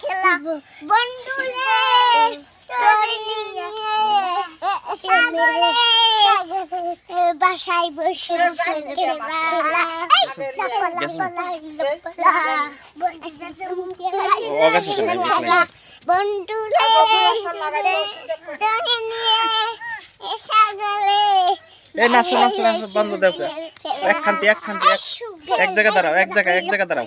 খেলা বন্ধুরে তোর বাসায় বসে সাগরে এই নাচো নাচো নাচো বন্ধ দেও। এক খান্তি এক খান্তি এক এক জায়গায় দাঁড়াও এক জায়গায় এক জায়গায় দাঁড়াও।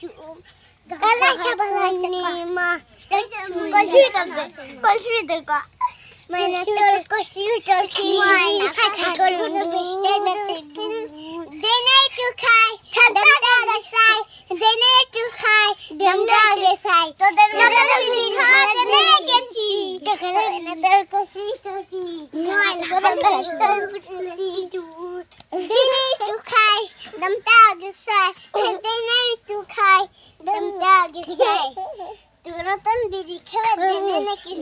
পাজুম কালা সুন্নি মা কলসি নতুন বিড়ি খেয়ে দেনে নাকি